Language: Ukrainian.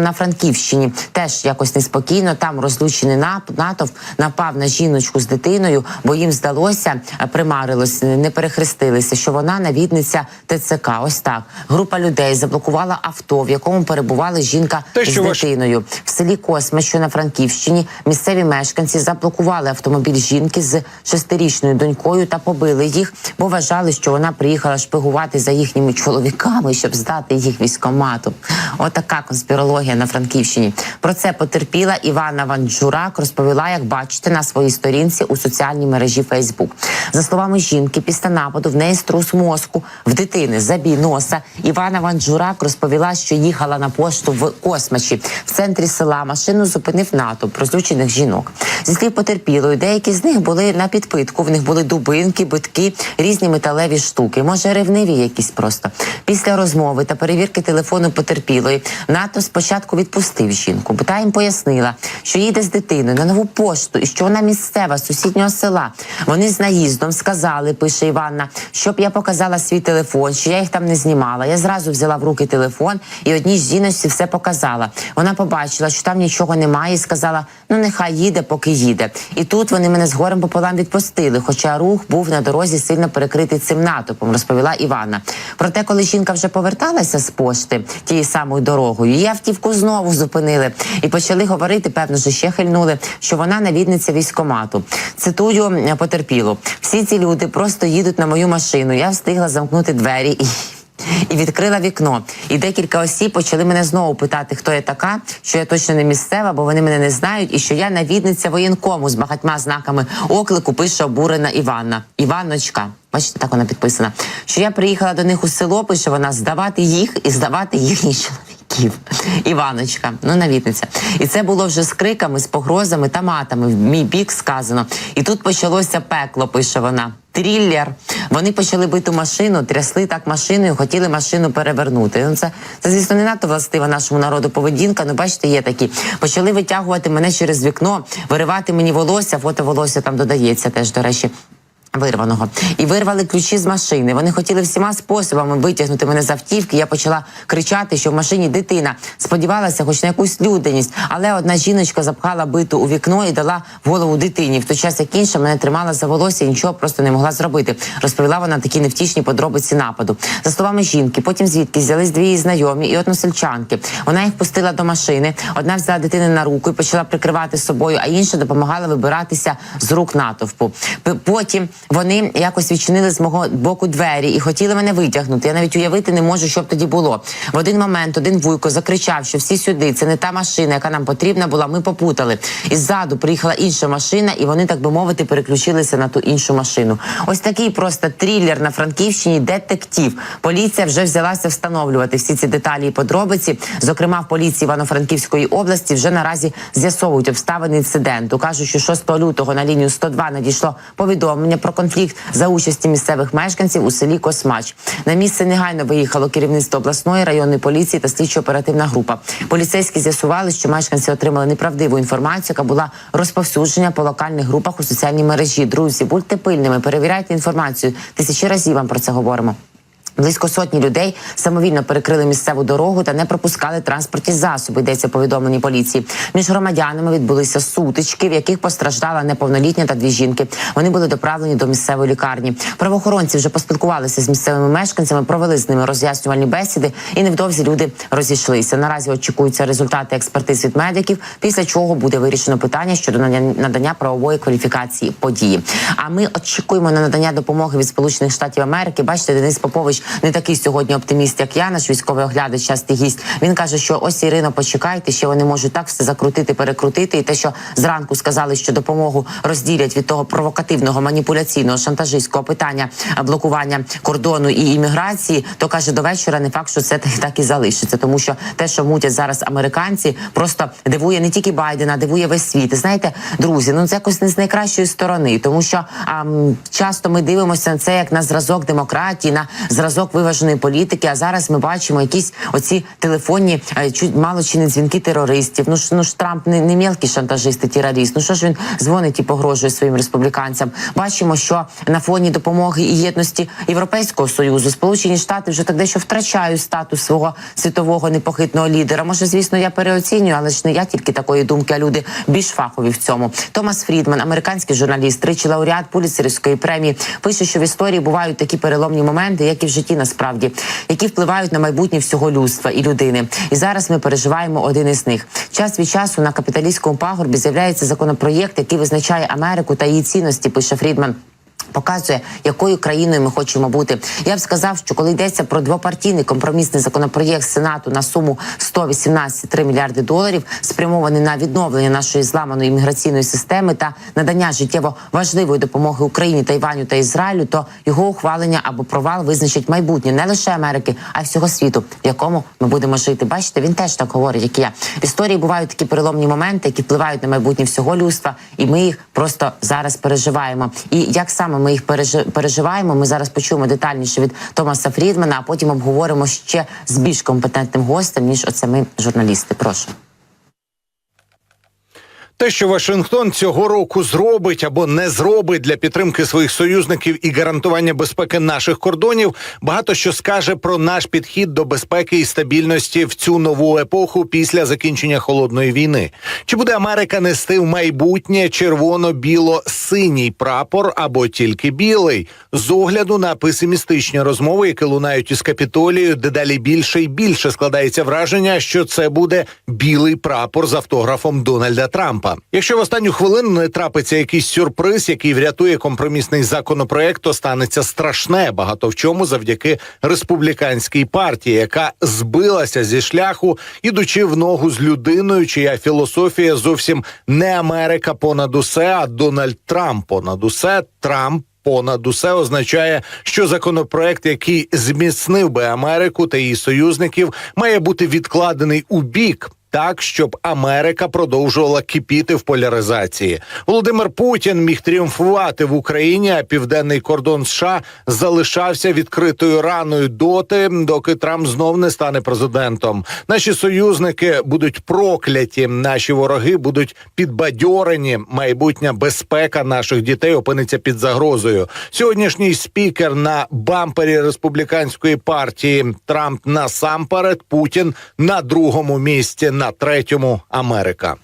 На Франківщині теж якось неспокійно. Там розлучений натовп напав на жіночку з дитиною, бо їм здалося, е, примарилось, не перехрестилися, що вона навідниця ТЦК. Ось так. Група людей заблокувала авто, в якому перебувала жінка Те, з що ваш- дитиною. В селі Косма, що на Франківщині, місцеві мешканці заблокували автомобіль жінки з шестирічною донькою та побили їх, бо вважали, що вона приїхала шпигувати за їхніми чоловіками, щоб здати їх військомату. Отака конспірологія на Франківщині. Про це потерпіла Івана Ванджурак. Розповіла, як бачите, на своїй сторінці у соціальній мережі Фейсбук. За словами жінки, після нападу в неї струс мозку в дитини забій носа. Івана Ванджурак розповіла, що їхала на пошту в Космачі в центрі села. Машину зупинив натовп розлючених жінок. Зі слів потерпілої, деякі з них були на підпитку. В них були дубинки, битки, різні металеві штуки. Може, ревниві якісь просто. Після розмови та перевірки телефону потерпілої НАТО спочатку відпустив жінку, бо та їм пояснила, що їде з дитиною на нову пошту і що вона місцева з сусіднього села. Вони з наїздом сказали, пише Іванна, щоб я показала свій телефон, що я їх там не знімала. Я зразу взяла в руки телефон і одній жіночці все показала. Вона побачила, що там нічого немає, і сказала: ну нехай їде, поки їде. І тут вони мене з горем пополам відпустили. Хоча рух був на дорозі сильно перекритий цим натовпом, розповіла Іванна. Проте, коли жінка вже поверталася з пошти тією самою дорогою, її автівку знову зупинили і почали говорити, певно, що ще хильнули, що вона навідниця військомату. Цитую потерпілу: всі ці люди просто їдуть на мою машину. Я встигла замкнути двері і. І відкрила вікно. І декілька осіб почали мене знову питати, хто я така, що я точно не місцева, бо вони мене не знають, і що я навідниця воєнкому з багатьма знаками оклику пише обурена Іванна. Іванночка. Бачите, так вона підписана. Що я приїхала до них у село, пише вона здавати їх і здавати їхніх чоловіків. Іваночка, ну навідниця. І це було вже з криками, з погрозами та матами. В мій бік сказано. І тут почалося пекло, пише вона. Тріллер. Вони почали бити машину, трясли так машиною, хотіли машину перевернути. Ну це, це звісно, не надто властива нашому народу поведінка. Ну, бачите, є такі. Почали витягувати мене через вікно, виривати мені волосся. Фото волосся там додається теж, до речі. Вирваного і вирвали ключі з машини. Вони хотіли всіма способами витягнути мене з автівки. Я почала кричати, що в машині дитина. Сподівалася, хоч на якусь людяність. Але одна жіночка запхала биту у вікно і дала голову дитині. В той час як інша мене тримала за волосся і нічого просто не могла зробити. Розповіла вона такі невтішні подробиці нападу. За словами жінки, потім звідки взялись дві її знайомі і односельчанки. Вона їх пустила до машини. Одна взяла дитину на руку і почала прикривати собою, а інша допомагала вибиратися з рук натовпу. Потім вони якось відчинили з мого боку двері і хотіли мене витягнути. Я навіть уявити не можу, що б тоді було. В один момент один вуйко закричав, що всі сюди, це не та машина, яка нам потрібна була. Ми попутали. І ззаду приїхала інша машина, і вони, так би мовити, переключилися на ту іншу машину. Ось такий просто трилер на Франківщині, детектив. Поліція вже взялася встановлювати всі ці деталі і подробиці. Зокрема, в поліції Івано-Франківської області вже наразі з'ясовують обставини інциденту. кажуть, що 6 лютого на лінію 102 надійшло повідомлення про конфлікт за участі місцевих мешканців у селі Космач. На місце негайно виїхало керівництво обласної районної поліції та слідчо-оперативна група. Поліцейські з'ясували, що мешканці отримали неправдиву інформацію, яка була розповсюджена по локальних групах у соціальній мережі. Друзі, будьте пильними, перевіряйте інформацію. Тисячі разів вам про це говоримо. Близько сотні людей самовільно перекрили місцеву дорогу та не пропускали транспортні засоби. Йдеться у повідомленні поліції. Між громадянами відбулися сутички, в яких постраждала неповнолітня та дві жінки. Вони були доправлені до місцевої лікарні. Правоохоронці вже поспілкувалися з місцевими мешканцями, провели з ними роз'яснювальні бесіди, і невдовзі люди розійшлися. Наразі очікуються результати експертиз від медиків, після чого буде вирішено питання щодо надання правової кваліфікації події. А ми очікуємо на надання допомоги від Сполучених Штатів Америки. Бачите, Денис Попович не такий сьогодні оптиміст, як я, наш військовий оглядач, частий гість. Він каже, що ось Ірино, почекайте, ще вони можуть так все закрутити, перекрутити. І те, що зранку сказали, що допомогу розділять від того провокативного маніпуляційного шантажистського питання а, блокування кордону і імміграції, то каже до вечора не факт, що це так, і залишиться, тому що те, що мутять зараз американці, просто дивує не тільки Байдена, дивує весь світ. Знаєте, друзі, ну це якось не з найкращої сторони, тому що ам, часто ми дивимося на це як на зразок демократії, на зразок зразок виваженої політики. А зараз ми бачимо якісь оці телефонні е, чуть мало чи не дзвінки терористів. Ну ж ну ж Трамп не, не мілкий шантажист і терорист. Ну що ж він дзвонить і погрожує своїм республіканцям? Бачимо, що на фоні допомоги і єдності Європейського союзу Сполучені Штати вже так дещо втрачають статус свого світового непохитного лідера. Може, звісно, я переоцінюю, але ж не я тільки такої думки, а люди більш фахові в цьому. Томас Фрідман, американський журналіст, тричі лауреат Пуліцерівської премії, пише, що в історії бувають такі переломні моменти, як і в житті насправді, які впливають на майбутнє всього людства і людини. І зараз ми переживаємо один із них. Час від часу на капіталістському пагорбі з'являється законопроєкт, який визначає Америку та її цінності. Пише Фрідман. Показує, якою країною ми хочемо бути. Я б сказав, що коли йдеться про двопартійний компромісний законопроєкт Сенату на суму 118,3 мільярди доларів, спрямований на відновлення нашої зламаної імміграційної системи та надання життєво важливої допомоги Україні, Тайваню та Ізраїлю, то його ухвалення або провал визначить майбутнє не лише Америки, а й всього світу, в якому ми будемо жити. Бачите, він теж так говорить, як і я. В історії бувають такі переломні моменти, які впливають на майбутнє всього людства, і ми їх просто зараз переживаємо. І як саме ми їх пережи- переживаємо, ми зараз почуємо детальніше від Томаса Фрідмана, а потім обговоримо ще з більш компетентним гостем ніж оце ми журналісти. Прошу. Те, що Вашингтон цього року зробить або не зробить для підтримки своїх союзників і гарантування безпеки наших кордонів, багато що скаже про наш підхід до безпеки і стабільності в цю нову епоху після закінчення холодної війни. Чи буде Америка нести в майбутнє червоно-біло-синій прапор або тільки білий? З огляду на песимістичні розмови, які лунають із капітолією, дедалі більше і більше складається враження, що це буде білий прапор з автографом Дональда Трампа. Якщо в останню хвилину не трапиться якийсь сюрприз, який врятує компромісний законопроект, то станеться страшне багато в чому завдяки республіканській партії, яка збилася зі шляху, ідучи в ногу з людиною, чия філософія зовсім не Америка понад усе, а Дональд Трамп понад усе Трамп. Понад усе означає, що законопроект, який зміцнив би Америку та її союзників, має бути відкладений у бік. Так, щоб Америка продовжувала кипіти в поляризації. Володимир Путін міг тріумфувати в Україні, а південний кордон США залишався відкритою раною доти, доки Трамп знов не стане президентом. Наші союзники будуть прокляті, наші вороги будуть підбадьорені. Майбутня безпека наших дітей опиниться під загрозою. Сьогоднішній спікер на бампері республіканської партії Трамп насамперед, Путін на другому місці, на третьому Америка.